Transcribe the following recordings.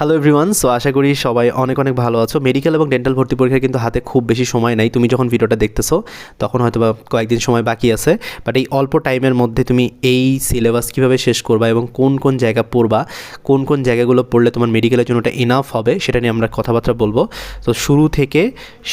Hello everyone so আশা করি সবাই অনেক অনেক ভালো আছো। মেডিকেল এবং ডেন্টাল ভর্তি পরীক্ষা কিন্তু হাতে খুব বেশি সময় নাই। তুমি যখন ভিডিওটা দেখতেছো, তখন হয়তো বা কয়েকদিন সময় বাকি আছে। বাট এই অল্প টাইমের মধ্যে তুমি এই সিলেবাস কীভাবে শেষ করবা এবং কোন কোন জায়গা পড়বা, কোন কোন জায়গাগুলো পড়লে তোমার মেডিকেলের জন্য ওটা ইনাফ হবে, সেটা নিয়ে আমরা কথাবার্তা বলব। তো শুরু থেকে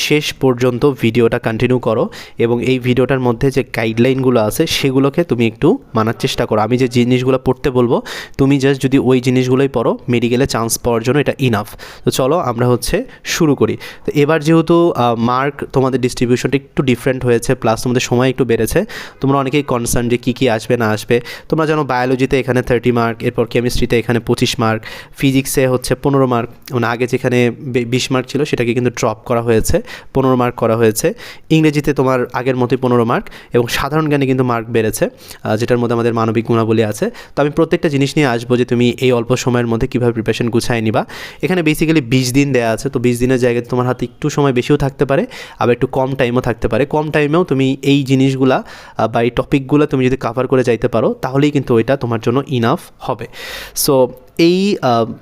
শেষ পর্যন্ত ভিডিওটা কন্টিনিউ করো এবং এই ভিডিওটার মধ্যে যে গাইডলাইনগুলো আছে, সেগুলোকে তুমি একটু মানার চেষ্টা করো। আমি যে জিনিসগুলো পড়তে বলব, তুমি জাস্ট যদি ওই জিনিসগুলোই পড়ো মেডিকেলে চান্স পাওয়ার জন্য এটা ইনাফ তো চলো আমরা হচ্ছে শুরু করি। তো এবার যেহেতু মার্ক তোমাদের ডিস্ট্রিবিউশনটা একটু ডিফারেন্ট হয়েছে প্লাস তোমাদের সময় একটু বেড়েছে, তোমরা অনেকেই কনসার্ন যে কী কী আসবে, না আসবে। তোমরা জানো বায়োলজিতে এখানে থার্টি মার্ক এরপর কেমিস্ট্রিতে এখানে পঁচিশ মার্ক ফিজিক্সে হচ্ছে পনেরো মার্ক মানে আগে যেখানে বিশ মার্ক ছিল সেটাকে কিন্তু ড্রপ করা হয়েছে, পনেরো মার্ক করা হয়েছে। ইংরেজিতে তোমার আগের মতোই পনেরো মার্ক এবং সাধারণ জ্ঞানে কিন্তু মার্ক বেড়েছে যেটার মধ্যে আমাদের মানবিক গুণাবলী আছে। তো আমি প্রত্যেকটা জিনিস নিয়ে আসব যে তুমি এই অল্প সময়ের মধ্যে কীভাবে প্রিপারেশন গুছায় নিবা। এখানে বেসিক্যালি বিশ দিন দেওয়া আছে, তো বিশ দিনের জায়গায় তোমার হাতে একটু সময় বেশিও থাকতে পারে, আবার একটু কম টাইমও থাকতে পারে। কম টাইমেও তুমি এই জিনিসগুলা বা এই টপিকগুলো তুমি যদি কাভার করে যাইতে পারো, তাহলেই কিন্তু ওইটা তোমার জন্য ইনাফ হবে। সো এই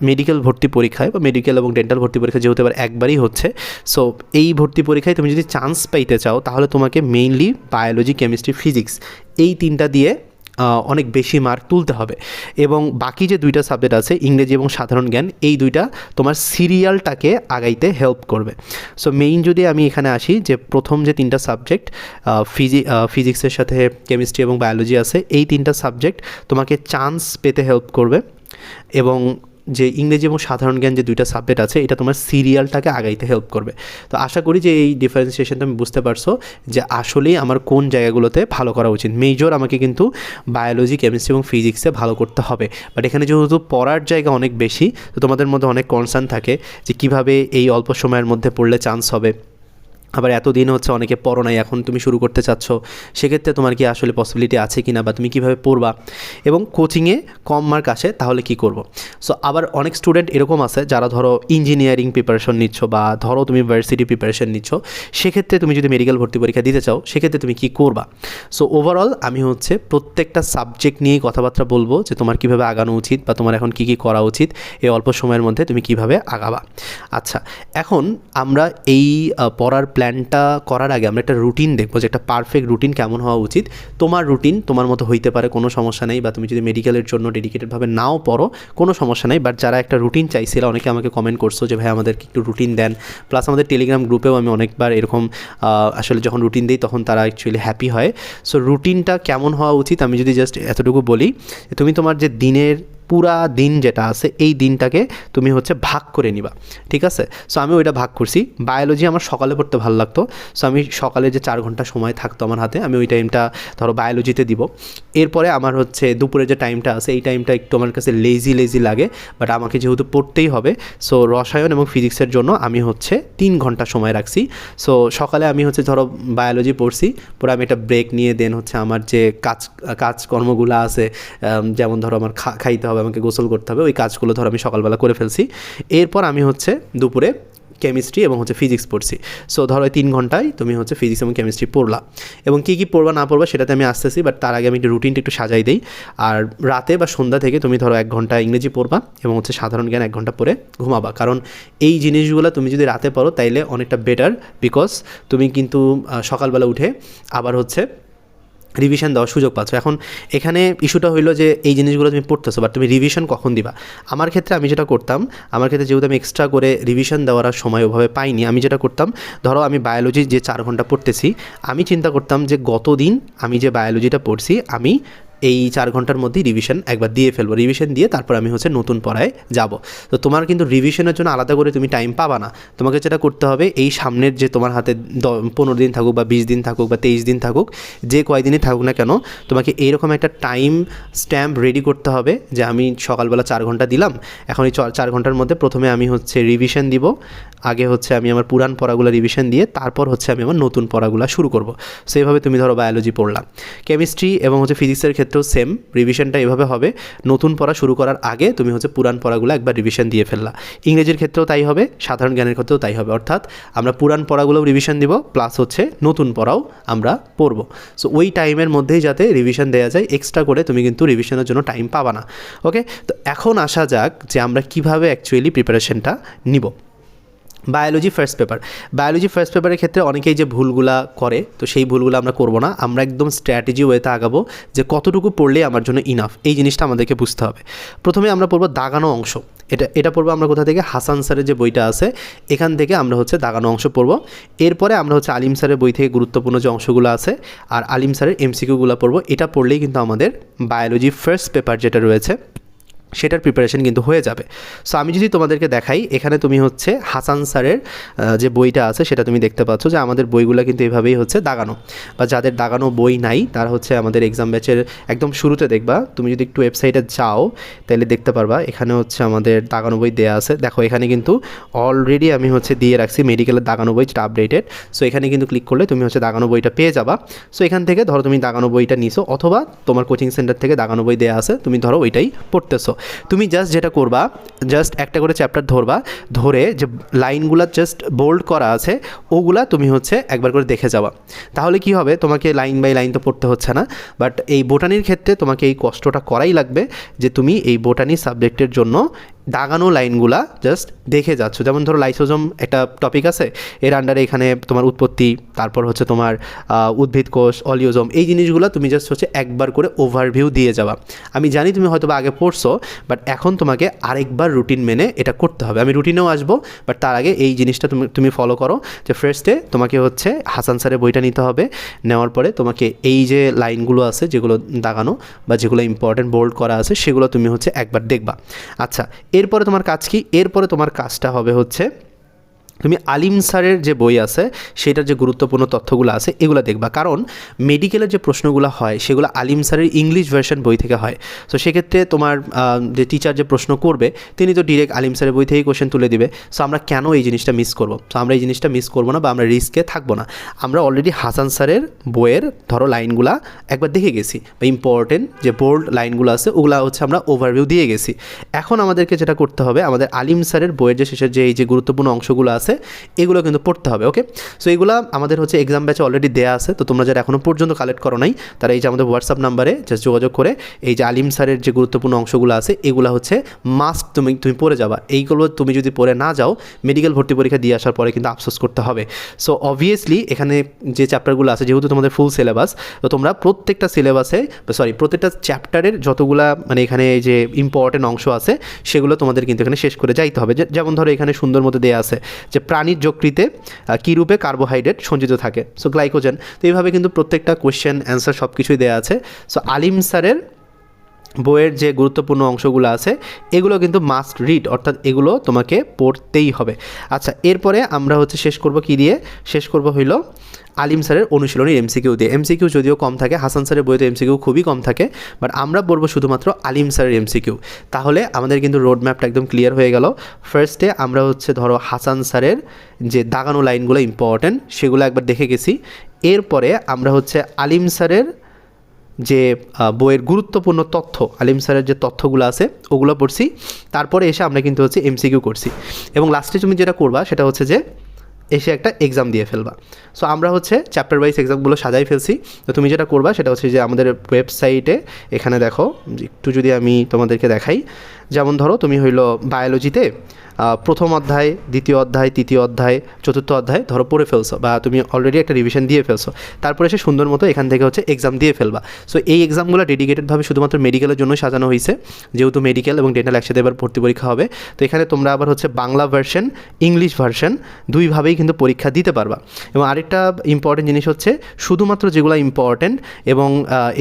মেডিকেল ভর্তি পরীক্ষায় বা মেডিকেল এবং ডেন্টাল ভর্তি পরীক্ষা যেহেতু এবার একবারই হচ্ছে সো এই ভর্তি পরীক্ষায় তুমি যদি চান্স পাইতে চাও, তাহলে তোমাকে মেইনলি বায়োলজি কেমিস্ট্রি ফিজিক্স এই তিনটা দিয়ে অনেক বেশি মার্ক তুলতে হবে। এবং বাকি যে দুইটা সাবজেক্ট আছে, ইংরেজি এবং সাধারণ জ্ঞান, এই দুইটা তোমার সিরিয়ালটাকে আগাইতে হেল্প করবে। সো মেইন যদি আমি এখানে আসি, যে প্রথম যে তিনটা সাবজেক্ট ফিজি ফিজিক্সের সাথে কেমিস্ট্রি এবং বায়োলজি আছে, এই তিনটা সাবজেক্ট তোমাকে চান্স পেতে হেল্প করবে। এবং যে ইংরেজি এবং সাধারণ জ্ঞান যে দুইটা সাবজেক্ট আছে, এটা তোমার সিরিয়ালটাকে আগাইতে হেল্প করবে। তো আশা করি যে এই ডিফারেন্সিয়েশন তুমি বুঝতে পারছ যে আসলেই আমার কোন জায়গাগুলোতে ভালো করা উচিত। মেজর আমাকে কিন্তু বায়োলজি কেমিস্ট্রি এবং ফিজিক্সে ভালো করতে হবে। বাট এখানে যেহেতু পড়ার জায়গা অনেক বেশি, তো তোমাদের মধ্যে অনেক কনসার্ন থাকে যে কীভাবে এই অল্প সময়ের মধ্যে পড়লে চান্স হবে। আবার এতদিন হচ্ছে অনেকে পড়ো নাই এখন তুমি শুরু করতে চাচ্ছ, সেক্ষেত্রে তোমার কি আসলে পসিবিলিটি আছে কি না বা তুমি কীভাবে পড়বা? এবং কোচিংয়ে কম মার্ক আসে, তাহলে কি করব? সো আবার অনেক স্টুডেন্ট এরকম আছে যারা ধরো ইঞ্জিনিয়ারিং প্রিপারেশন নিচ্ছ বা ধরো তুমি ভার্সিটি প্রিপারেশন নিচ্ছ, সেক্ষেত্রে তুমি যদি মেডিকেল ভর্তি পরীক্ষা দিতে চাও, সেক্ষেত্রে তুমি কি করবা? সো ওভারঅল আমি হচ্ছে প্রত্যেকটা সাবজেক্ট নিয়েই কথাবার্তা বলব যে তোমার কীভাবে আগানো উচিত বা তোমার এখন কী কী করা উচিত, এই অল্প সময়ের মধ্যে তুমি কীভাবে আগাবা। আচ্ছা এখন আমরা এই পড়ার পড়ার প্ল্যানটা করার আগে আমরা একটা রুটিন দেখব যে একটা পারফেক্ট রুটিন কেমন হওয়া উচিত। তোমার রুটিন তোমার মতো হইতে পারে, কোনো সমস্যা নেই বা তুমি যদি মেডিকেলের জন্য ডেডিকেটেডভাবে নাও পড়ো, কোনো সমস্যা নেই। বাট যারা একটা রুটিন চাইছিল, অনেকে আমাকে কমেন্ট করছ যে ভাই আমাদেরকে একটু রুটিন দেন। প্লাস আমাদের টেলিগ্রাম গ্রুপেও আমি অনেকবার এরকম আসলে যখন রুটিন দিই, তখন তারা অ্যাকচুয়ালি হ্যাপি হয়। সো রুটিনটা কেমন হওয়া উচিত? আমি যদি জাস্ট এতটুকু বলি তুমি তোমার যে দিনের পুরা দিন যেটা আছে, এই দিনটাকে তুমি হচ্ছে ভাগ করে নিবা। ঠিক আছে? সো আমি ওইটা ভাগ করছি। বায়োলজি আমার সকালে পড়তে ভালো লাগতো। সো আমি সকালে যে চার ঘণ্টা সময় থাকতো আমার হাতে, আমি ওই টাইমটা ধরো বায়োলজিতে দিব। এরপরে আমার হচ্ছে দুপুরে যে টাইমটা আছে, এই টাইমটা একটু আমার কাছে লেজি লেজি লাগে। বাট আমাকে যেহেতু পড়তেই হবে সো রসায়ন এবং ফিজিক্সের জন্য আমি হচ্ছে তিন ঘণ্টা সময় রাখছি। সো সকালে আমি হচ্ছে ধরো বায়োলজি পড়ছি, পরে আমি একটা ব্রেক নিয়ে দেন হচ্ছে আমার যে কাজ, কাজকর্মগুলো আছে যেমন ধরো আমার খাইতে হবে আমাকে গোসল করতে হবে, ওই কাজগুলো ধরো আমি সকালবেলা করে ফেলছি। এরপর আমি হচ্ছে দুপুরে কেমিস্ট্রি এবং হচ্ছে ফিজিক্স পড়ছি। সো ধরো তিন ঘন্টায় তুমি হচ্ছে ফিজিক্স এবং কেমিস্ট্রি পড়লা। এবং কী কী পড়বা না পড়বা সেটাতে আমি আসতেছি বাট তার আগে আমি একটু রুটিনটা একটু সাজাই দিই। আর রাতে বা সন্ধ্যা থেকে তুমি ধরো এক ঘণ্টা ইংরেজি পড়বা এবং হচ্ছে সাধারণ জ্ঞান এক ঘণ্টা পরে ঘুমাবা। কারণ এই জিনিসগুলো তুমি যদি রাতে পড়ো তাইলে অনেকটা বেটার বিকজ তুমি কিন্তু সকালবেলা উঠে আবার হচ্ছে রিভিশন দেওয়ার সুযোগ পাচ্ছ। এখন এখানে ইস্যুটা হইল যে এই জিনিসগুলো তুমি পড়তেছো বাট তুমি রিভিশন কখন দিবা? আমার ক্ষেত্রে আমি যেটা করতাম, আমার ক্ষেত্রে যেহেতু আমি এক্সট্রা করে রিভিশন দেওয়ার সময় ওভাবে পাইনি, আমি যেটা করতাম, ধরো আমি বায়োলজি যে চার ঘণ্টা পড়তেছি, আমি চিন্তা করতাম যে গত দিন আমি যে বায়োলজিটা পড়ছি, আমি এই চার ঘণ্টার মধ্যেই রিভিশন একবার দিয়ে ফেলব। রিভিশন দিয়ে তারপর আমি হচ্ছে নতুন পড়ায় যাব। তো তোমার কিন্তু রিভিশনের জন্য আলাদা করে তুমি টাইম পাবা না। তোমাকে যেটা করতে হবে, এই সামনের যে তোমার হাতে পনেরো দিন থাকুক বা বিশ দিন থাকুক বা তেইশ দিন থাকুক, যে কয়দিনই থাকুক না কেন, তোমাকে এইরকম একটা টাইম স্ট্যাম্প রেডি করতে হবে যে আমি সকালবেলা চার ঘণ্টা দিলাম, এখন এই চার ঘণ্টার মধ্যে প্রথমে আমি হচ্ছে রিভিশন দিব, আগে হচ্ছে আমি আমার পুরান পড়াগুলো রিভিশন দিয়ে তারপর হচ্ছে আমি আমার নতুন পড়াগুলো শুরু করব। সেইভাবে তুমি ধরো বায়োলজি পড়লাম কেমিস্ট্রি এবং হচ্ছে ফিজিক্সের ক্ষেত্রে ক্ষেত্রেও সেম রিভিশনটা এভাবে হবে। নতুন পড়া শুরু করার আগে তুমি হচ্ছে পুরান পড়াগুলো একবার রিভিশন দিয়ে ফেললা। ইংরেজির ক্ষেত্রেও তাই হবে, সাধারণ জ্ঞানের ক্ষেত্রেও তাই হবে। অর্থাৎ আমরা পুরান পড়াগুলোও রিভিশন দিব প্লাস হচ্ছে নতুন পড়াও আমরা পড়ব। সো ওই টাইমের মধ্যেই যাতে রিভিশন দেওয়া যায় এক্সট্রা করে তুমি কিন্তু রিভিশনের জন্য টাইম পাবা না। ওকে তো এখন আসা যাক যে আমরা কীভাবে অ্যাকচুয়ালি প্রিপারেশনটা নিব। Biology first paper biology first পেপারের ক্ষেত্রে অনেকেই যে ভুলগুলা করে, তো সেই ভুলগুলো আমরা করব না। আমরা একদম স্ট্র্যাটেজি ওয়েতে আগাবো যে কতটুকু পড়লেই আমার জন্য ইনাফ এই জিনিসটা আমাদেরকে বুঝতে হবে। প্রথমে আমরা পড়ব দাগানো অংশ। এটা এটা পড়ব আমরা কোথা থেকে? হাসান স্যারের যে বইটা আছে, এখান থেকে আমরা হচ্ছে দাগানো অংশ পড়ব। এরপরে আমরা হচ্ছে আলিম স্যারের বই থেকে গুরুত্বপূর্ণ যে অংশগুলো আছে, আর আলিম স্যারের এমসিকিউগুলো পড়ব। এটা পড়লেই কিন্তু আমাদের বায়োলজি ফার্স্ট পেপার যেটা রয়েছে সেটার প্রিপারেশন কিন্তু হয়ে যাবে। সো আমি যদি তোমাদেরকে দেখাই, এখানে তুমি হচ্ছে হাসান স্যারের যে বইটা আছে, সেটা তুমি দেখতে পাচ্ছ যে আমাদের বইগুলো কিন্তু এভাবেই হচ্ছে দাগানো। বা যাদের দাগানো বই নাই, তারা হচ্ছে আমাদের এক্সাম ব্যাচের একদম শুরুতে দেখবা। তুমি যদি একটু ওয়েবসাইটে যাও, তাহলে দেখতে পারবা, এখানে হচ্ছে আমাদের দাগানো বই দেওয়া আছে। দেখো, এখানে কিন্তু অলরেডি আমি হচ্ছে দিয়ে রাখছি মেডিকেলের দাগানো বই, যেটা আপডেটেড সো এখানে কিন্তু ক্লিক করলে তুমি হচ্ছে দাগানো বইটা পেয়ে যাবা। সো এখান থেকে ধরো তুমি দাগানো বইটা নিছো, অথবা তোমার কোচিং সেন্টার থেকে দাগানো বই দেওয়া আছে, তুমি ধরো ওইটাই পড়তেছো। তুমি জাস্ট যেটা করবা জাস্ট একটা করে চ্যাপ্টার ধরবা, ধরে যে লাইনগুলা জাস্ট বোল্ড করা আছে, ওগুলা তুমি হচ্ছে একবার করে দেখে যাওয়া তাহলে কি হবে? তোমাকে লাইন বাই লাইন তো পড়তে হচ্ছে না বাট এই বোটানির ক্ষেত্রে তোমাকে এই কষ্টটা করাই লাগবে যে তুমি এই বোটানি সাবজেক্টের জন্য দাগানো লাইনগুলা জাস্ট দেখে যাচ্ছ। যেমন ধরো লাইসোজম একটা টপিক আছে, এর আন্ডারে এখানে তোমার উৎপত্তি, তারপর হচ্ছে তোমার উদ্ভিদ কোষ অলিওজম এই জিনিসগুলো তুমি জাস্ট হচ্ছে একবার করে ওভারভিউ দিয়ে যাওয়া আমি জানি তুমি হয়তো আগে পড়ছো বাট এখন তোমাকে আরেকবার রুটিন মেনে এটা করতে হবে। আমি রুটিনেও আসব বাট তার আগে এই জিনিসটা তুমি তুমি ফলো করো যে ফার্স্টে তোমাকে হচ্ছে হাসান স্যারের বইটা নিতে হবে, নেওয়ার পরে তোমাকে এই যে লাইনগুলো আছে যেগুলো দাগানো বা যেগুলো ইম্পর্টেন্ট বোল্ড করা আছে, সেগুলো তুমি হচ্ছে একবার দেখবা। আচ্ছা এরপরে তোমার কাজ কি? এরপরে তোমার কাজটা হবে হচ্ছে তুমি আলিম স্যারের যে বই আছে, সেটার যে গুরুত্বপূর্ণ তথ্যগুলো আছে, এগুলো দেখবা। কারণ মেডিকেলের যে প্রশ্নগুলো হয়, সেগুলো আলিম স্যারের ইংলিশ ভার্সন বই থেকে হয়। সো সেক্ষেত্রে তোমার যে টিচার যে প্রশ্ন করবে, তিনি তো ডিরেক্ট আলিম স্যারের বই থেকেই কোশ্চেন তুলে দিবে। সো আমরা কেন এই জিনিসটা মিস করব? সো আমরা এই জিনিসটা মিস করব না বা আমরা রিস্কে থাকব না। আমরা অলরেডি হাসান স্যারের বইয়ের, ধরো লাইনগুলা একবার দেখে গেছি। বা ইম্পর্টেন্ট যে বোল্ড লাইনগুলো আছে, ওগুলো হচ্ছে আমরা ওভারভিউ দিয়ে গেছি। এখন আমাদেরকে যেটা করতে হবে, আমাদের আলিম স্যারের বইয়ের যে শেষের যে এই যে গুরুত্বপূর্ণ অংশগুলো আছে এগুলো কিন্তু পড়তে হবে ওকে সো এগুলো আমাদের হচ্ছে এক্সাম ব্যাচে অলরেডি দেওয়া আছে, তো তোমরা যারা এখনও পর্যন্ত কালেক্ট করো নাই, তারা এই যে আমাদের হোয়াটসঅ্যাপ নাম্বারে জাস্ট যোগাযোগ করে, এই যে আলিম স্যারের যে গুরুত্বপূর্ণ অংশগুলো আছে, এগুলো হচ্ছে মাস্ক তুমি তুমি পড়ে যাবা। এইগুলো তুমি যদি পড়ে না যাও মেডিকেল ভর্তি পরীক্ষা দিয়ে আসার পরে কিন্তু আফসোস করতে হবে। সো অবভিয়াসলি এখানে যে চ্যাপ্টারগুলো আছে, যেহেতু তোমাদের ফুল সিলেবাস তো তোমরা প্রত্যেকটা সিলেবাসে সরি প্রত্যেকটা চ্যাপ্টারের যতগুলা মানে এখানে যে ইম্পর্টেন্ট অংশ আছে, সেগুলো তোমাদের কিন্তু এখানে শেষ করে যাইতে হবে। যেমন ধরো এখানে সুন্দর মতো দেওয়া আছে যে প্রাণীর যকৃতে কী রূপে কার্বোহাইড্রেট সঞ্চিত থাকে। সো গ্লাইকোজেন তো এইভাবে কিন্তু প্রত্যেকটা কোয়েশ্চেন অ্যান্সার সব কিছুই দেওয়া আছে। সো আলিম স্যারের বইয়ের যে গুরুত্বপূর্ণ অংশগুলো আছে, এগুলো কিন্তু মাস্ট রিড অর্থাৎ এগুলো তোমাকে পড়তেই হবে। আচ্ছা এরপরে আমরা হচ্ছে শেষ করব কি দিয়ে? শেষ করব হইল আলিম স্যারের অনুশীলনী এমসিকিউ দিয়ে। এমসিকিউ যদিও কম থাকে, হাসান স্যারের বইতে এমসিকিউ খুবই কম থাকে বাট আমরা বলব শুধুমাত্র আলিম স্যারের এমসিকিউ তাহলে আমাদের কিন্তু রোড ম্যাপটা একদম ক্লিয়ার হয়ে গেল। ফার্স্টে আমরা হচ্ছে ধরো হাসান স্যারের যে দাগানো লাইনগুলো ইম্পর্ট্যান্ট সেগুলো একবার দেখে গেছি। এরপরে আমরা হচ্ছে আলিম স্যারের যে বইয়ের গুরুত্বপূর্ণ তথ্য, আলিম স্যারের যে তথ্যগুলো আছে, ওগুলো পড়ছি। তারপরে এসে আমরা কিন্তু হচ্ছে এমসিকিউ করছি। এবং লাস্টে তুমি যেটা করবা, সেটা হচ্ছে যে এসে একটা এক্সাম দিয়ে ফেলবা। সো আমরা হচ্ছে চ্যাপ্টার ওয়াইজ এক্সামগুলো সাজাই ফেলছি। তো তুমি যেটা করবা, সেটা হচ্ছে যে আমাদের ওয়েবসাইটে এখানে দেখো, একটু যদি আমি তোমাদেরকে দেখাই যেমন ধরো তুমি হইল বায়োলজিতে প্রথম অধ্যায়, দ্বিতীয় অধ্যায়, তৃতীয় অধ্যায়, চতুর্থ অধ্যায় ধরো পড়ে ফেলছো বা তুমি অলরেডি একটা রিভিশন দিয়ে ফেলছো। তারপরে এসে সুন্দর মতো এখান থেকে হচ্ছে এক্সাম দিয়ে ফেলবা। সো এই এক্সামগুলো ডেডিকেটেডভাবে শুধুমাত্র মেডিকেলের জন্য সাজানো হয়েছে যেহেতু মেডিকেল এবং ডেন্টাল একসাথে এবার ভর্তি পরীক্ষা হবে। তো এখানে তোমরা আবার হচ্ছে বাংলা ভার্সন ইংলিশ ভার্সন দুইভাবেই কিন্তু পরীক্ষা দিতে পারবা। এবং আরেকটা ইম্পর্টেন্ট জিনিস হচ্ছে শুধুমাত্র যেগুলো ইম্পর্টেন্ট এবং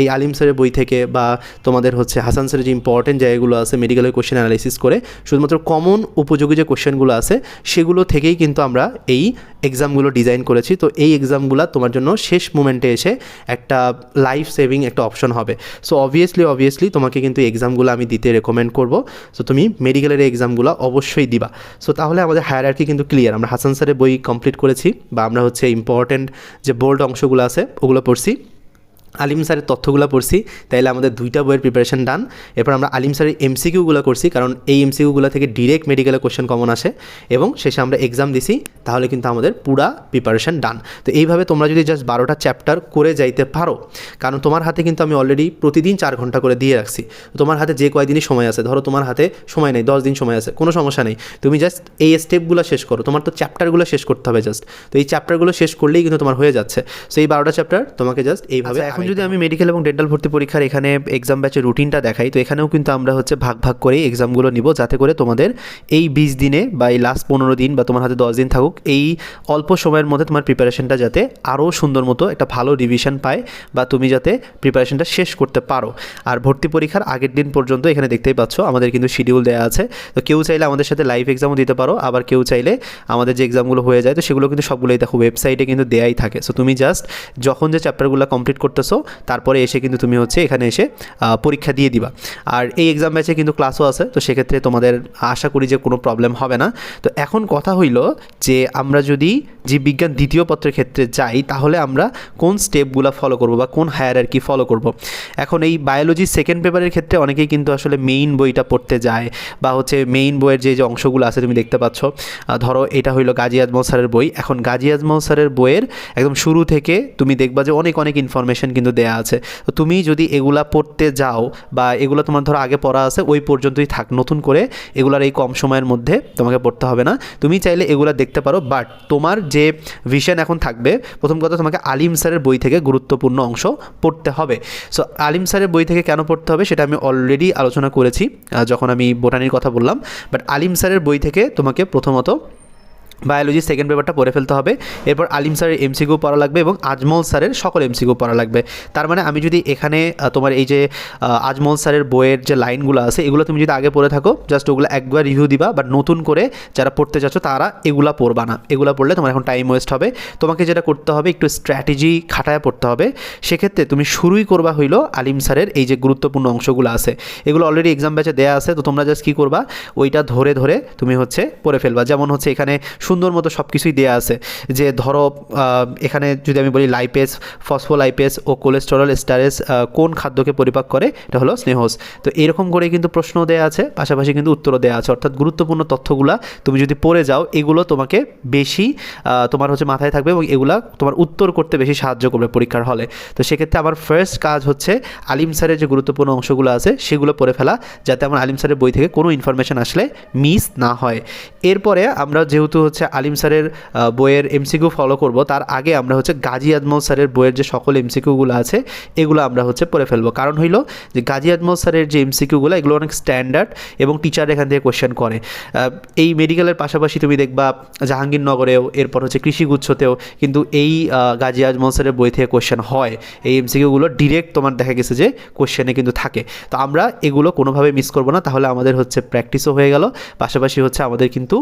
এই আলিম স্যারের বই থেকে বা তোমাদের হচ্ছে হাসান স্যারের যে ইম্পর্টেন্ট জায়গাগুলো আছে মেডিকেলের কোশ্চেন অ্যানালাইসিস করে শুধুমাত্র কমন উপযোগী যে কোশ্চেনগুলো আছে, সেগুলো থেকেই কিন্তু আমরা এই এক্সামগুলো ডিজাইন করেছি। তো এই এক্সামগুলো তোমার জন্য শেষ মুমেন্টে এসে একটা লাইফ সেভিং একটা অপশন হবে। সো অবভিয়াসলি অবভিয়াসলি তোমাকে কিন্তু এক্সামগুলো আমি দিতে রেকমেন্ড করব। সো তুমি মেডিকেলের এক্সামগুলো অবশ্যই দিবা। সো তাহলে আমাদের হায়ারার্কি কিন্তু ক্লিয়ার আমরা হাসান স্যারের বই কমপ্লিট করেছি বা আমরা হচ্ছে ইম্পর্টেন্ট যে বোল্ড অংশগুলো আছে, ওগুলো পড়ছি। আলিম স্যারের তথ্যগুলো পড়ছি, তাইলে আমাদের দুইটা বইয়ের প্রিপারেশন ডান এরপর আমরা আলিম স্যারের এমসিকিউগুলো করছি, কারণ এই এমসিকিউগুলো থেকে ডিরেক্ট মেডিকেলের কোশ্চেন কমন আসে, এবং শেষে আমরা এক্সাম দিছি, তাহলে কিন্তু আমাদের পুরা প্রিপারেশন ডান তো এইভাবে তোমরা যদি জাস্ট বারোটা চ্যাপ্টার করে যাইতে পারো, কারণ তোমার হাতে কিন্তু আমি অলরেডি প্রতিদিন চার ঘণ্টা করে দিয়ে রাখছি। তোমার হাতে যে কয়দিনই সময় আছে, ধরো তোমার হাতে সময় নেই, দশ দিন সময় আছে, কোনো সমস্যা নেই। তুমি জাস্ট এই স্টেপগুলো শেষ করো, তোমার তো চ্যাপ্টারগুলো শেষ করতে হবে জাস্ট তো এই চ্যাপ্টারগুলো শেষ করলেই কিন্তু তোমার হয়ে যাচ্ছে। সো এই বারোটা চ্যাপ্টার তোমাকে জাস্ট এইভাবে এখন যদি আমি মেডিকেল এবং ডেন্টাল ভর্তি পরীক্ষার এখানে এক্সাম ব্যাচের রুটিনটা দেখাই তো এখানেও কিন্তু আমরা হচ্ছে ভাগ ভাগ করেই এক্সামগুলো নিব যাতে করে তোমাদের এই বিশ দিনে বা এই লাস্ট পনেরো দিন বা তোমার হাতে দশ দিন থাকুক এই অল্প সময়ের মধ্যে তোমার প্রিপারেশনটা যাতে আরও সুন্দর মতো একটা ভালো রিভিশন পায় বা তুমি যাতে প্রিপারেশনটা শেষ করতে পারো। আর ভর্তি পরীক্ষার আগের দিন পর্যন্ত এখানে দেখতেই পাচ্ছ আমাদের কিন্তু শিডিউল দেওয়া আছে। তো কেউ চাইলে আমাদের সাথে লাইভ এক্সামও দিতে পারো আবার কেউ চাইলে আমাদের যে এক্সামগুলো হয়ে যায় তো সেগুলো কিন্তু সবগুলোই দেখো ওয়েবসাইটে কিন্তু দেয়াই থাকে। সো তুমি জাস্ট যখন যে চ্যাপ্টারগুলো কমপ্লিট করতেছো তারপরে এসে কিন্তু তুমি হচ্ছে এখানে এসে পরীক্ষা দিয়ে দিবা। আর এই এক্সাম ব্যাচে কিন্তু ক্লাসও আছে, তো সেক্ষেত্রে তোমাদের আশা করি যে কোনো প্রবলেম হবে না। তো এখন কথা হইল যে আমরা যদি জীববিজ্ঞান দ্বিতীয় পত্রের ক্ষেত্রে যাই, তাহলে আমরা কোন স্টেপগুলো ফলো করব বা কোন হায়ার আর কি ফলো করব। এখন এই বায়োলজি সেকেন্ড পেপারের ক্ষেত্রে অনেকেই কিন্তু আসলে মেইন বইটা পড়তে যায় বা হচ্ছে মেইন বইয়ের যে যে অংশগুলো আছে তুমি দেখতে পাচ্ছ। ধরো এটা হইল গাজী আজমল স্যারের বই। এখন গাজী আজমল স্যারের বইয়ের একদম শুরু থেকে তুমি দেখবা যে অনেক অনেক ইনফরমেশন কিন্তু দেয়া আছে। তো তুমি যদি এগুলা পড়তে যাও বা এগুলো তোমার ধরো আগে পড়া আছে, ওই পর্যন্তই থাক। নতুন করে এগুলার এই কম সময়ের মধ্যে তোমাকে পড়তে হবে না। তুমি চাইলে এগুলা দেখতে পারো বাট তোমার যে ভিশন এখন থাকবে, প্রথম কথা তোমাকে আলিম স্যারের বই থেকে গুরুত্বপূর্ণ অংশ পড়তে হবে। সো আলিম স্যারের বই থেকে কেন পড়তে হবে সেটা আমি অলরেডি আলোচনা করেছি যখন আমি বোটানির কথা বললাম। বাট আলিম স্যারের বই থেকে তোমাকে প্রথমত বায়োলজি সেকেন্ড পেপারটা পড়ে ফেলতে হবে। এরপর আলিম স্যারের এমসিকিউ পড়া লাগবে এবং আজমল স্যারের সকল এমসিকিউ পড়া লাগবে। তার মানে আমি যদি এখানে তোমার এই যে আজমল স্যারের বইয়ের যে লাইনগুলো আছে, এগুলো তুমি যদি আগে পড়ে থাকো জাস্ট ওগুলো একবার রিভিউ দিবা বাট নতুন করে যারা পড়তে চাচ্ছ, তারা এগুলো পড়বা না। এগুলো পড়লে তোমার এখন টাইম ওয়েস্ট হবে। তোমাকে যেটা করতে হবে, একটু স্ট্র্যাটেজি খাটায় পড়তে হবে। সেক্ষেত্রে তুমি শুরুই করবা হইল আলিম স্যারের এই যে গুরুত্বপূর্ণ অংশগুলো আছে। এগুলো অলরেডি এক্সাম ব্যাচে দেওয়া আছে, তো তোমরা জাস্ট কী করবা? ওইটা ধরে ধরে তুমি হচ্ছে পড়ে ফেলবা। যেমন হচ্ছে এখানে সুন্দর মতো সব কিছুই দেওয়া আছে। যে ধরো এখানে যদি আমি বলি লাইপেস ফসফোলাইপেস ও কোলেস্টেরল স্টারেস কোন খাদ্যকে পরিপাক করে, এটা হলো স্নেহস। তো এরকম করে কিন্তু প্রশ্ন দেওয়া আছে, পাশাপাশি কিন্তু উত্তরও দেওয়া আছে। অর্থাৎ গুরুত্বপূর্ণ তথ্যগুলা তুমি যদি পড়ে যাও, এগুলো তোমাকে বেশি তোমার হচ্ছে মাথায় থাকবে এবং এগুলা তোমার উত্তর করতে বেশি সাহায্য করবে পরীক্ষার হলে। তো সেক্ষেত্রে আমার ফার্স্ট কাজ হচ্ছে আলিম স্যারের যে গুরুত্বপূর্ণ অংশগুলো আছে, সেগুলো পড়ে ফেলা, যাতে আমার আলিম স্যারের বই থেকে কোনো ইনফরমেশন আসলে মিস না হয়। এরপরে আমরা যেহেতু হচ্ছে আলিম স্যারের বইয়ের এমসিকিউ ফলো করব। তার আগে আমরা হচ্ছে গাজী আজমল স্যারের বইয়ের যে সকল এমসিকিউগুলো আছে, এগুলো আমরা হচ্ছে পড়ে ফেলব। কারণ হইল যে গাজী আজমল স্যারের যে এমসিকিউগুলো এগুলো অনেক স্ট্যান্ডার্ড এবং টিচার এখান থেকে কোয়েশ্চেন করে। এই মেডিকেলের পাশাপাশি তুমি দেখবা জাহাঙ্গীরনগরেও, এরপর হচ্ছে কৃষিগুচ্ছতেও কিন্তু এই গাজী আজমল স্যারের বই থেকে কোয়েশ্চেন হয়। এই এমসিকিউগুলো ডিরেক্ট তোমার দেখা গেছে যে কোয়েশ্চেনে কিন্তু থাকে। তো আমরা এগুলো কোনোভাবে মিস করব না, তাহলে আমাদের হচ্ছে প্র্যাকটিসও হয়ে গেল। পাশাপাশি হচ্ছে আমাদের কিন্তু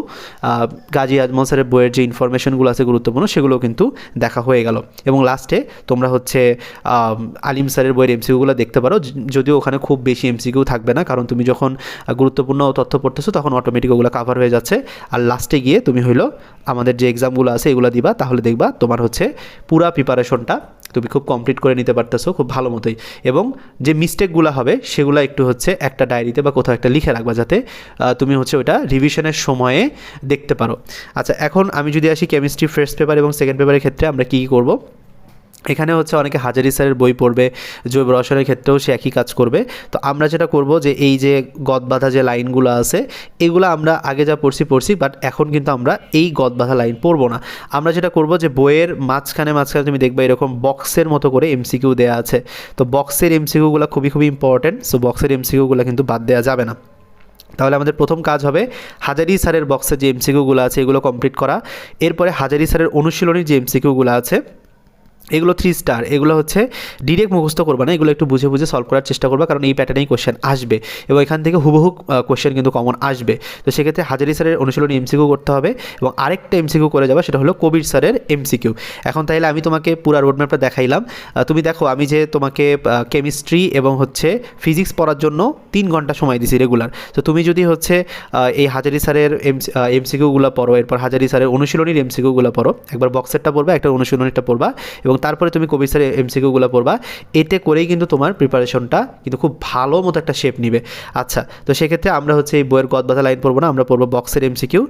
গাজী আজমল স্যারের বইয়ের যে ইনফরমেশনগুলো আছে গুরুত্বপূর্ণ সেগুলো কিন্তু দেখা হয়ে গেল। এবং লাস্টে তোমরা হচ্ছে আলিম স্যারের বইয়ের এমসিকিউগুলো দেখতে পারো। যদিও ওখানে খুব বেশি এমসিকিউ থাকবে না, কারণ তুমি যখন গুরুত্বপূর্ণ তথ্য পড়তেছো, তখন অটোমেটিক ওগুলো কাভার হয়ে যাচ্ছে। আর লাস্টে গিয়ে তুমি হইল, আমাদের যে এক্সামগুলো আছে, এগুলো দিবা। তাহলে দেখবা তোমার হচ্ছে পুরা প্রিপারেশনটা তুমি খুব কমপ্লিট করে নিতে পারতেছো, খুব ভালো মতোই। এবং যে মিস্টেকগুলো হবে, সেগুলো একটু হচ্ছে একটা ডায়েরিতে বা কোথাও একটা লিখে রাখবা যাতে তুমি হচ্ছে ওটা রিভিশনের সময়ে দেখতে পারো। আচ্ছা এখন আমি যদি আসি কেমিস্ট্রি ফার্স্ট পেপার এবং সেকেন্ড পেপারের ক্ষেত্রে আমরা কী কী করব? এখানে হচ্ছে অনেকে হাজারি স্যারের বই পড়বে, জৈব রসায়নের ক্ষেত্রেও সে একই কাজ করবে। তো আমরা যেটা করব যে এই যে গদ বাঁধা যে লাইনগুলো আছে, এগুলো আমরা আগে যা পড়ছি পড়ছি বাট এখন কিন্তু আমরা এই গদ বাঁধা লাইন পড়ব না। আমরা যেটা করব যে বইয়ের মাঝখানে মাঝখানে তুমি দেখবে এরকম বক্সের মতো করে এমসিকিউ দেওয়া আছে। তো বক্সের এমসিকিউগুলো খুবই খুবই ইম্পর্টেন্ট সো বক্সের এমসিকিউগুলো কিন্তু বাদ দেওয়া যাবে না। তাহলে আমাদের প্রথম কাজ হবে হাজারি স্যারের বক্সে যে এমসিকিউগুলো আছে, এগুলো কমপ্লিট করা। এরপরে হাজারি স্যারের অনুশীলনীর যে এমসিকিউগুলো আছে এগুলো থ্রি স্টার এগুলো হচ্ছে ডিরেক্ট মুখস্থ করবে না, এগুলো একটু বুঝে বুঝে সলভ করার চেষ্টা করবে, কারণ এই প্যাটার্নেই কোশ্চেন আসবে এবং এখান থেকে হুবহু কোশ্চেন কিন্তু কমন আসবে। তো সেক্ষেত্রে হাজারি স্যারের অনুশীলনী এমসিকিউ করতে হবে এবং আরেকটা এমসিকিউ করে যাবে, সেটা হলো কোভিড স্যারের এমসিকিউ এখন তাইলে আমি তোমাকে পুরো রোডম্যাপটা দেখাইলাম। তুমি দেখো, আমি যে তোমাকে কেমিস্ট্রি এবং হচ্ছে ফিজিক্স পড়ার জন্য তিন ঘণ্টা সময় দিছি রেগুলার তো তুমি যদি হচ্ছে এই হাজারি স্যারের এমসিকিউগুলো পড়ো, এরপর হাজারি স্যারের অনুশীলনীর এমসিকিউগুলো পড়ো, একবার বক্সেরটা পড়বা, একটা অনুশীলনীটা পড়বা এবং এবং তারপরে তুমি কবির স্যারের এমসিকিউগুলো পড়বা। এতে করেই কিন্তু তোমার প্রিপারেশনটা কিন্তু খুব ভালো মতো একটা শেপ নিবে। আচ্ছা তো সেক্ষেত্রে আমরা হচ্ছে এই বইয়ের গদবাধা লাইন পড়ব না, আমরা পড়ব বক্সের এমসিকিউ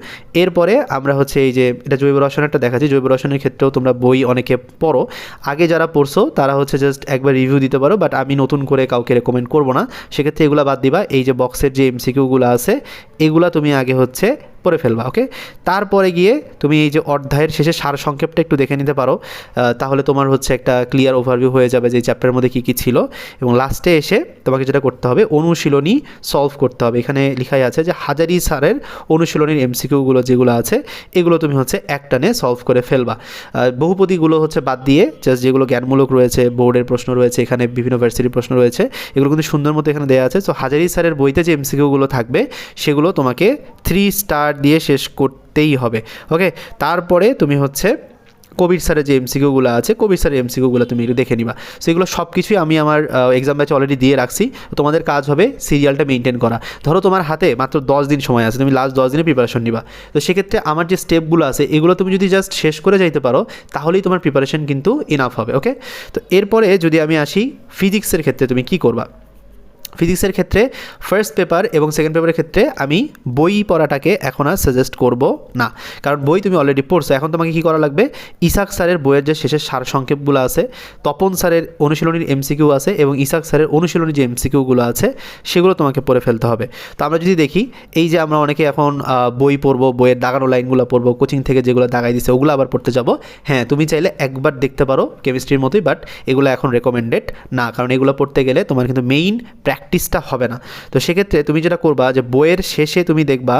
এরপরে আমরা হচ্ছে এই যে এটা জৈব রসায়নেরটা দেখাচ্ছি। জৈব রসায়নের ক্ষেত্রেও তোমরা বই অনেকে পড়ো। আগে যারা পড়ছো, তারা হচ্ছে জাস্ট একবার রিভিউ দিতে পারো বাট আমি নতুন করে কাউকে রেকমেন্ড করব না। সেক্ষেত্রে এগুলো বাদ দিবা। এই যে বক্সের যে এমসিকিউগুলো আছে, এগুলা তুমি আগে হচ্ছে পড়ে ফেলবা ওকে তারপরে গিয়ে তুমি এই যে অধ্যায়ের শেষে সার সংক্ষেপটা একটু দেখে নিতে পারো তাহলে তোমার হচ্ছে একটা ক্লিয়ার ওভারভিউ হয়ে যাবে যে চ্যাপ্টারের মধ্যে কী কী ছিল। এবং লাস্টে এসে তোমাকে যেটা করতে হবে, অনুশীলনী সলভ করতে হবে। এখানে লেখাই আছে যে হাজারি স্যারের অনুশীলনীর এমসিকিউগুলো যেগুলো আছে, এগুলো তুমি হচ্ছে একটানে সলভ করে ফেলবা। বহুপদীগুলো হচ্ছে বাদ দিয়ে জাস্ট যেগুলো জ্ঞানমূলক রয়েছে, বোর্ডের প্রশ্ন রয়েছে, এখানে বিভিন্ন ভার্সিটির প্রশ্ন রয়েছে, এগুলো কিন্তু সুন্দর মতো এখানে দেওয়া আছে। সো হাজারি সারের বইতে যে এমসিকিউগুলো থাকবে, সেগুলো তোমাকে থ্রি স্টার দিয়ে শেষ করতেই হবে। ওকে তারপরে তুমি হচ্ছে কবির স্যারের যে এমসিকিউগুলো আছে, কবির স্যারের এমসিকিউগুলো তুমি দেখে নিবা। সেগুলো সব কিছুই আমি আমার এক্সাম ব্যাচে অলরেডি দিয়ে রাখছি। তোমাদের কাজ হবে সিরিয়ালটা মেনটেন করা। ধরো তোমার হাতে মাত্র দশ দিন সময় আছে, তুমি লাস্ট দশ দিনে প্রিপারেশন নিবা। তো সেক্ষেত্রে আমার যে স্টেপগুলো আছে, এগুলো তুমি যদি জাস্ট শেষ করে যাইতে পারো, তাহলেই তোমার প্রিপারেশন কিন্তু ইনাফ হবে ওকে তো এরপরে যদি আমি আসি ফিজিক্সের ক্ষেত্রে তুমি কী করবা? ফিজিক্সের ক্ষেত্রে ফার্স্ট পেপার এবং সেকেন্ড পেপারের ক্ষেত্রে আমি বই পড়াটাকে এখন আর সাজেস্ট করব না। কারণ বই তুমি অলরেডি পড়ছো, এখন তোমাকে কী করা লাগবে? ইসাক স্যারের বইয়ের যে শেষের সার সংক্ষেপগুলো আছে, তপন স্যারের অনুশীলনীর এমসিকিউ আছে এবং ইসাক স্যারের অনুশীলনী যে এমসিকিউগুলো আছে, সেগুলো তোমাকে পড়ে ফেলতে হবে। তো আমরা যদি দেখি, এই যে আমরা অনেকে এখন বই পড়ব, বইয়ের দাগানো লাইনগুলো পড়ব, কোচিং থেকে যেগুলো দাগাই দিছে, ওগুলো আবার পড়তে যাব। হ্যাঁ তুমি চাইলে একবার দেখতে পারো কেমিস্ট্রির মতোই বাট এগুলো এখন রেকমেন্ডেড না। কারণ এগুলো পড়তে গেলে তোমার কিন্তু মেইন প্র্যাকটিসটা হবে না। তো সেক্ষেত্রে তুমি যেটা করবা যে বইয়ের শেষে তুমি দেখবা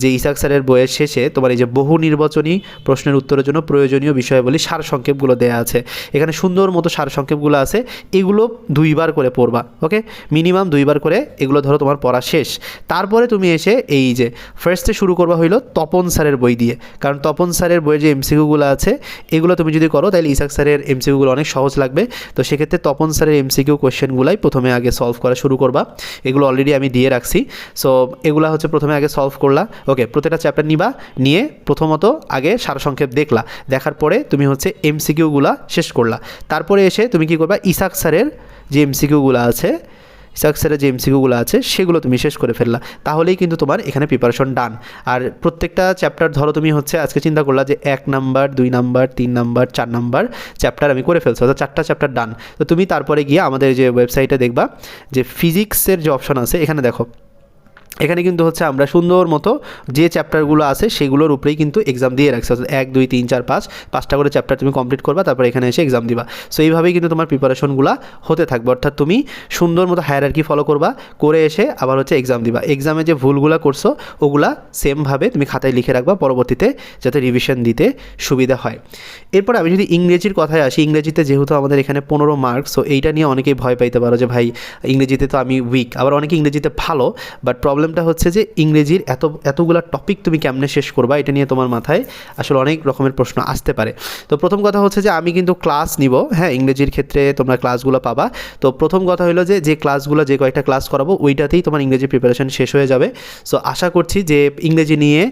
যে ইসাক স্যারের বইয়ের শেষে তোমার এই যে বহু নির্বাচনী প্রশ্নের উত্তরের জন্য প্রয়োজনীয় বিষয়াবলী সার সংক্ষেপগুলো দেওয়া আছে। এখানে সুন্দর মতো সার সংক্ষেপগুলো আছে। এগুলো দুইবার করে পড়বা ওকে মিনিমাম দুইবার করে এগুলো ধরো তোমার পড়া শেষ। তারপরে তুমি এসে এই যে ফার্স্টে শুরু করবা হইল তপন স্যারের বই দিয়ে। কারণ তপন স্যারের বইয়ের যে এমসিকিউগুলো আছে, এগুলো তুমি যদি করো তাহলে ইসাক স্যারের এমসিকিউগুলো অনেক সহজ লাগবে। তো সেক্ষেত্রে তপন স্যারের এমসিকিউ কোয়েশ্চেনগুলাই প্রথমে আগে সলভ করা শুরু করবা। এগুলো অলরেডি আমি দিয়ে রাখছি। সো এগুলো হচ্ছে প্রথমে আগে সলভ করলা। ওকে প্রতিটা চ্যাপ্টার নিবা, নিয়ে প্রথমত আগে সারসংক্ষেপ দেখলা। দেখার পরে তুমি হচ্ছে এমসিকিউগুলা শেষ করলা। তারপরে এসে তুমি কি করবা, ইসাক স্যারের যে এমসিকিউগুলো আছে ইসাক স্যারের যে এমসিকিউগুলো আছে, সেগুলো তুমি শেষ করে ফেললা। তাহলেই কিন্তু তোমার এখানে প্রিপারেশন ডান আর প্রত্যেকটা চ্যাপ্টার ধরো তুমি হচ্ছে আজকে চিন্তা করলা যে এক নাম্বার দুই নাম্বার তিন নাম্বার চার নাম্বার চ্যাপ্টার আমি করে ফেলছি, অর্থাৎ চারটা চ্যাপ্টার ডান তো তুমি তারপরে গিয়ে আমাদের যে ওয়েবসাইটে দেখবা যে ফিজিক্সের যে অপশন আছে, এখানে দেখো। এখানে কিন্তু হচ্ছে আমরা সুন্দর মতো যে চ্যাপ্টারগুলো আছে সেগুলোর উপরেই কিন্তু এক্সাম দিয়ে রাখছি। অর্থাৎ এক, দুই, তিন, চার, পাঁচ, পাঁচটা করে চ্যাপ্টার তুমি কমপ্লিট করবা, তারপর এখানে এসে এক্সাম দিবা। সো এইভাবেই কিন্তু তোমার প্রিপারেশনগুলো হতে থাকবে। অর্থাৎ তুমি সুন্দর মতো হায়ারার্কি ফলো করবা, করে এসে আবার হচ্ছে এক্সাম দিবা। এক্সামে যে ভুলগুলো করছ, ওগুলা সেমভাবে তুমি খাতায় লিখে রাখবা পরবর্তীতে যাতে রিভিশন দিতে সুবিধা হয়। এরপর আমি যদি ইংরেজির কথায় আসি, ইংরেজিতে যেহেতু আমাদের এখানে পনেরো মার্কস সো এইটা নিয়ে অনেকেই ভয় পাইতে পারো যে ভাই, ইংরেজিতে তো আমি উইক আবার অনেকে ইংরেজিতে ভালো বাট প্রবলেমটা হচ্ছে যে ইংরেজির এত, এতগুলো টপিক তুমি কেমনে শেষ করবা, এটা নিয়ে তোমার মাথায় আসলে অনেক রকমের প্রশ্ন আসতে পারে। তো প্রথম কথা হচ্ছে যে আমি কিন্তু ক্লাস নিব হ্যাঁ ইংরেজির ক্ষেত্রে তোমরা ক্লাসগুলো পাবা। তো প্রথম কথা হলো যে যে ক্লাসগুলো যে কয়েকটা ক্লাস করাবো, ওইটাতেই তোমার ইংরেজি প্রিপারেশন শেষ হয়ে যাবে। সো আশা করছি যে ইংরেজি নিয়ে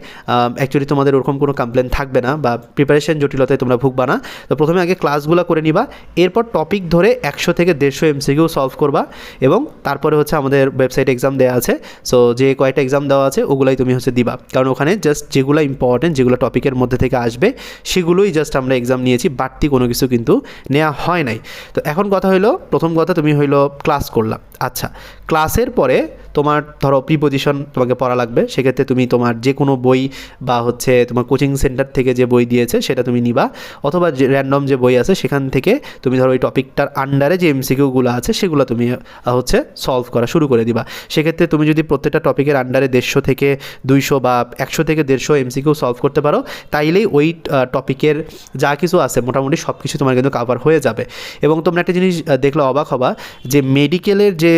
অ্যাকচুয়ালি তোমাদের ওরকম কোনো কমপ্লেন থাকবে না বা প্রিপারেশন জটিলতায় তোমরা ভুগবা না। তো প্রথমে আগে ক্লাসগুলো করে নিবা, এরপর টপিক ধরে একশো থেকে দেড়শো এমসিকিউ সলভ করবা এবং তারপরে হচ্ছে আমাদের ওয়েবসাইট এক্সাম দেওয়া আছে। সো যে কয়টা এক্সাম দেওয়া আছে, ওগুলাই তুমি হচ্ছে দিবা। কারণ ওখানে জাস্ট যেগুলো ইম্পর্টেন্ট যেগুলো টপিকের মধ্যে থেকে আসবে, সেগুলোই জাস্ট আমরা এক্সাম নিয়েছি, বাড়তি কোনো কিছু কিন্তু নেওয়া হয় নাই। তো এখন কথা হইল, প্রথম কথা তুমি হইল ক্লাস করলাম আচ্ছা ক্লাসের পরে তোমার ধরো প্রিপোজিশন তোমাকে পড়া লাগবে, সেক্ষেত্রে তুমি তোমার যে কোনো বই বা হচ্ছে তোমার কোচিং সেন্টার থেকে যে বই দিয়েছে সেটা তুমি নিবা, অথবা যে র্যান্ডম যে বই আছে সেখান থেকে তুমি ধরো ওই টপিকটার আন্ডারে যে এমসিকিউগুলো আছে সেগুলো তুমি হচ্ছে সলভ করা শুরু করে দিবা। সেক্ষেত্রে তুমি যদি প্রত্যেকটা টপিকের আন্ডারে দেড়শো থেকে দুইশো বা একশো থেকে দেড়শো এমসিকিউ সলভ করতে পারো, তাইলেই ওই টপিকের যা কিছু আছে মোটামুটি সব কিছু তোমার কিন্তু কাভার হয়ে যাবে। এবং তোমরা একটা জিনিস দেখলে অবাক হবা যে মেডিকেলের যে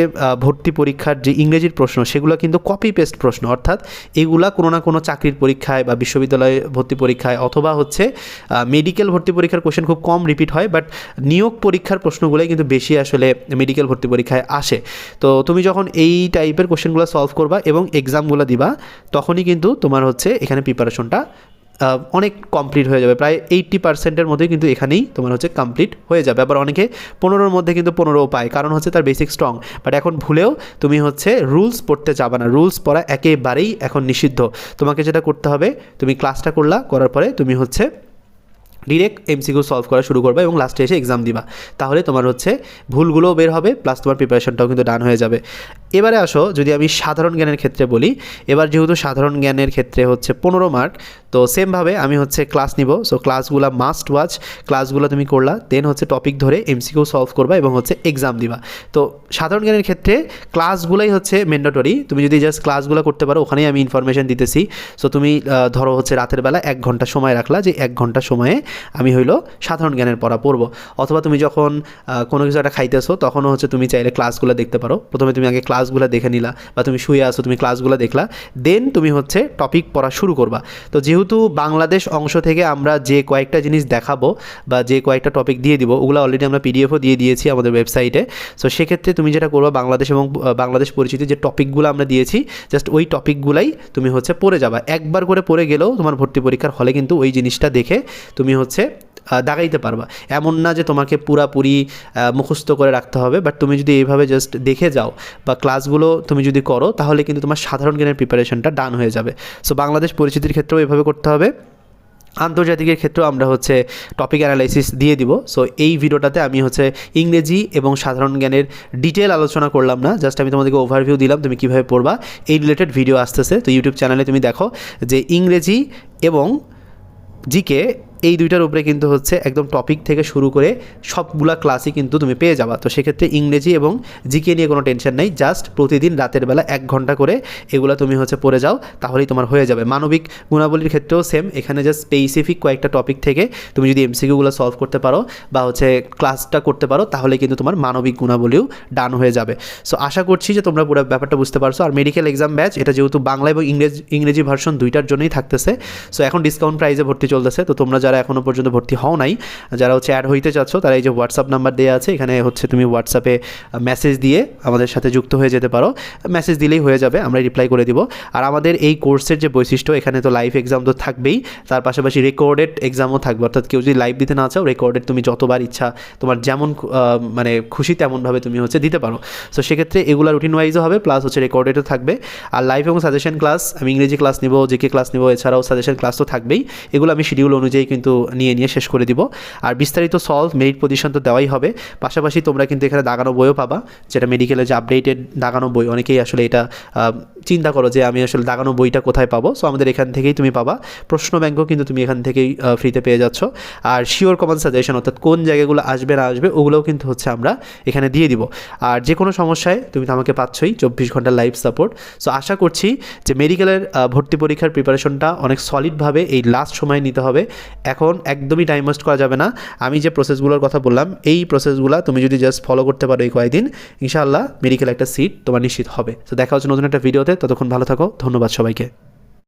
ভর্তি পরীক্ষার যে ইংরেজির প্রশ্ন, সেগুলো কিন্তু কপি পেস্ট প্রশ্ন, অর্থাৎ এগুলা কোনো না কোনো চাকরির পরীক্ষায় বা বিশ্ববিদ্যালয়ে ভর্তি পরীক্ষায় অথবা হচ্ছে মেডিকেল ভর্তি পরীক্ষার কোশ্চেন খুব কম রিপিট হয় বাট নিয়োগ পরীক্ষার প্রশ্নগুলোই কিন্তু বেশি আসলে মেডিকেল ভর্তি পরীক্ষায় আসে। তো তুমি যখন এই টাইপের কোশ্চেনগুলো সলভ করবা এবং এক্সামগুলো দিবা, তখনই কিন্তু তোমার হচ্ছে এখানে প্রিপারেশনটা অনেক কমপ্লিট হয়ে যাবে। প্রায় এইট্টি পার্সেন্টের মধ্যে কিন্তু এখানেই তোমার হচ্ছে কমপ্লিট হয়ে যাবে। আবার অনেকে পনেরোর মধ্যে কিন্তু পনেরো পায়, কারণ হচ্ছে তার বেসিক স্ট্রং বাট এখন ভুলেও তুমি হচ্ছে রুলস পড়তে যাবে না। রুলস পড়া একেবারেই এখন নিষিদ্ধ। তোমাকে যেটা করতে হবে, তুমি ক্লাসটা করলা, করার পরে তুমি হচ্ছে ডিরেক্ট এমসিকিউ সলভ করা শুরু করবে এবং লাস্টে এসে এক্সাম দিবা। তাহলে তোমার হচ্ছে ভুলগুলোও বের হবে প্লাস তোমার প্রিপারেশনটাও কিন্তু ডান হয়ে যাবে। এবারে আসো, যদি আমি সাধারণ জ্ঞানের ক্ষেত্রে বলি, এবার যেহেতু সাধারণ জ্ঞানের ক্ষেত্রে হচ্ছে পনেরো মার্ক তো সেমভাবে আমি হচ্ছে ক্লাস নিব। সো ক্লাসগুলো মাস্ট ওয়াচ ক্লাসগুলো তুমি করলা দেন হচ্ছে টপিক ধরে এমসিকিউ সলভ করবা এবং হচ্ছে এক্সাম দিবা। তো সাধারণ জ্ঞানের ক্ষেত্রে ক্লাসগুলোই হচ্ছে ম্যান্ডেটরি তুমি যদি জাস্ট ক্লাসগুলো করতে পারো, ওখানেই আমি ইনফরমেশন দিতেছি। সো তুমি ধরো হচ্ছে রাতের বেলা এক ঘণ্টা সময় রাখলা, যে এক ঘণ্টা সময়ে আমি হইল সাধারণ জ্ঞানের পড়া পড়ব। অথবা তুমি যখন কোনো কিছু একটা খাইতেছো, তখনও হচ্ছে তুমি চাইলে ক্লাসগুলো দেখতে পারো। প্রথমে তুমি আগে ক্লাসগুলো দেখে নিলা বা তুমি শুয়ে আসো তুমি ক্লাসগুলো দেখলা। দেন তুমি হচ্ছে টপিক পড়া শুরু করবা। তো যেহেতু বাংলাদেশ অংশ থেকে আমরা যে কয়েকটা জিনিস দেখাবো বা যে কয়েকটা টপিক দিয়ে দিব, ওগুলো অলরেডি আমরা পিডিএফও দিয়ে দিয়েছি আমাদের ওয়েবসাইটে সো সেক্ষেত্রে তুমি যেটা করবা, বাংলাদেশ এবং বাংলাদেশ পরিচিতি যে টপিকগুলো আমরা দিয়েছি জাস্ট ওই টপিকগুলাই তুমি হচ্ছে পড়ে যাবা। একবার করে পড়ে গেলেও তোমার ভর্তি পরীক্ষার হলে কিন্তু ওই জিনিসটা দেখে তুমি হচ্ছে আহ, দাগাইতে পারবা। এমন না যে তোমাকে পুরাপুরি মুখস্থ করে রাখতে হবে বাট তুমি যদি এইভাবে জাস্ট দেখে যাও বা ক্লাসগুলো তুমি যদি করো তাহলে কিন্তু তোমার সাধারণ জ্ঞানের প্রিপারেশনটা ডান হয়ে যাবে। সো বাংলাদেশ পরিচিতির ক্ষেত্রেও এভাবে করতে হবে। আন্তর্জাতিকের ক্ষেত্রেও আমরা হচ্ছে টপিক অ্যানালাইসিস দিয়ে দিব। সো এই ভিডিওটাতে আমি হচ্ছে ইংরেজি এবং সাধারণ জ্ঞানের ডিটেল আলোচনা করলাম না জাস্ট আমি তোমাদেরকে ওভারভিউ দিলাম তুমি কীভাবে পড়বা। এই রিলেটেড ভিডিও আসতেছে তো ইউটিউব চ্যানেলে তুমি দেখো যে ইংরেজি এবং জিকে এই দুইটার উপরে কিন্তু হচ্ছে একদম টপিক থেকে শুরু করে সবগুলা ক্লাসই কিন্তু তুমি পেয়ে যাবা। তো সেক্ষেত্রে ইংরেজি এবং জিকে নিয়ে কোনো টেনশন নেই জাস্ট প্রতিদিন রাতের বেলা এক ঘণ্টা করে এগুলো তুমি হচ্ছে পড়ে যাও, তাহলেই তোমার হয়ে যাবে। মানবিক গুণাবলীর ক্ষেত্রেও সেম এখানে জাস্ট স্পেসিফিক কয়েকটা টপিক থেকে তুমি যদি এমসিকিউগুলো সলভ করতে পারো বা হচ্ছে ক্লাসটা করতে পারো তাহলে কিন্তু তোমার মানবিক গুণাবলীও ডান হয়ে যাবে। সো আশা করছি যে তোমরা পুরো ব্যাপারটা বুঝতে পারছ। আর মেডিকেল এক্সাম ব্যাচ এটা যেহেতু বাংলা এবং ইংরেজি ইংরেজি ভার্সন দুইটার জন্যই থাকতেছে। সো এখন ডিসকাউন্ট প্রাইসে ভর্তি চলতেছে। তো তোমরা যারা এখনও পর্যন্ত ভর্তি হও নাই, যারা হচ্ছে অ্যাড হইতে চাচ্ছ, তারা এই যে হোয়াটসঅ্যাপ নাম্বার দেওয়া আছে, এখানে হচ্ছে তুমি হোয়াটসঅ্যাপে মেসেজ দিয়ে আমাদের সাথে যুক্ত হয়ে যেতে পারো। মেসেজ দিলেই হয়ে যাবে, আমরা রিপ্লাই করে দিব। আর আমাদের এই কোর্সের যে বৈশিষ্ট্য, এখানে তো লাইভ এক্সাম তো থাকবেই, তার পাশাপাশি রেকর্ডেড এক্সামও থাকবে। অর্থাৎ কেউ যদি লাইভ দিতে না চাও রেকর্ডেড তুমি যতবার ইচ্ছা, তোমার যেমন মানে খুশি তেমনভাবে তুমি হচ্ছে দিতে পারো। সো সেক্ষেত্রে এগুলো রুটিন ওয়াইজও হবে প্লাস হচ্ছে রেকর্ডেডও থাকবে। আর লাইভ এবং সাজেশন ক্লাস আমি ইংরেজি ক্লাস নিব জিকে ক্লাস নিব, এছাড়াও সাজেশন ক্লাস তো থাকবেই। এগুলো আমি শিডিউল অনুযায়ী কিন্তু নিয়ে নিয়ে শেষ করে দিব। আর বিস্তারিত সলভ মেরিট পজিশন তো দেওয়াই হবে। পাশাপাশি তোমরা কিন্তু এখানে দাগানো বইও পাবা, যেটা মেডিকেলে যে আপডেটেড দাগানো বই, অনেকেই আসলে এটা চিন্তা করো যে আমি আসলে দাগানো বইটা কোথায় পাবো। সো আমাদের এখান থেকেই তুমি পাবা। প্রশ্ন ব্যাংকও কিন্তু তুমি এখান থেকেই ফ্রিতে পেয়ে যাচ্ছ। আর শিওর কমন সাজেশন অর্থাৎ কোন জায়গাগুলো আসবে, না আসবে, ওগুলোও কিন্তু হচ্ছে আমরা এখানে দিয়ে দিব। আর যে কোনো সমস্যায় তুমি তো আমাকে পাচ্ছই, চব্বিশ ঘণ্টা লাইভ সাপোর্ট সো আশা করছি যে মেডিকেলের ভর্তি পরীক্ষার প্রিপারেশনটা অনেক সলিডভাবে এই লাস্ট সময় নিতে হবে। এখন একদমই টাইম ওয়েস্ট করা যাবে না। আমি যে প্রসেসগুলোর কথা বললাম, এই প্রসেসগুলো তুমি যদি জাস্ট ফলো করতে পারো এই কয়েকদিন, ইনশাআল্লাহ মেডিকেল একটা সিট তোমার নিশ্চিত হবে। তো দেখা হচ্ছে নতুন একটা ভিডিওতে ততক্ষণ ভালো থাকো, ধন্যবাদ সবাইকে।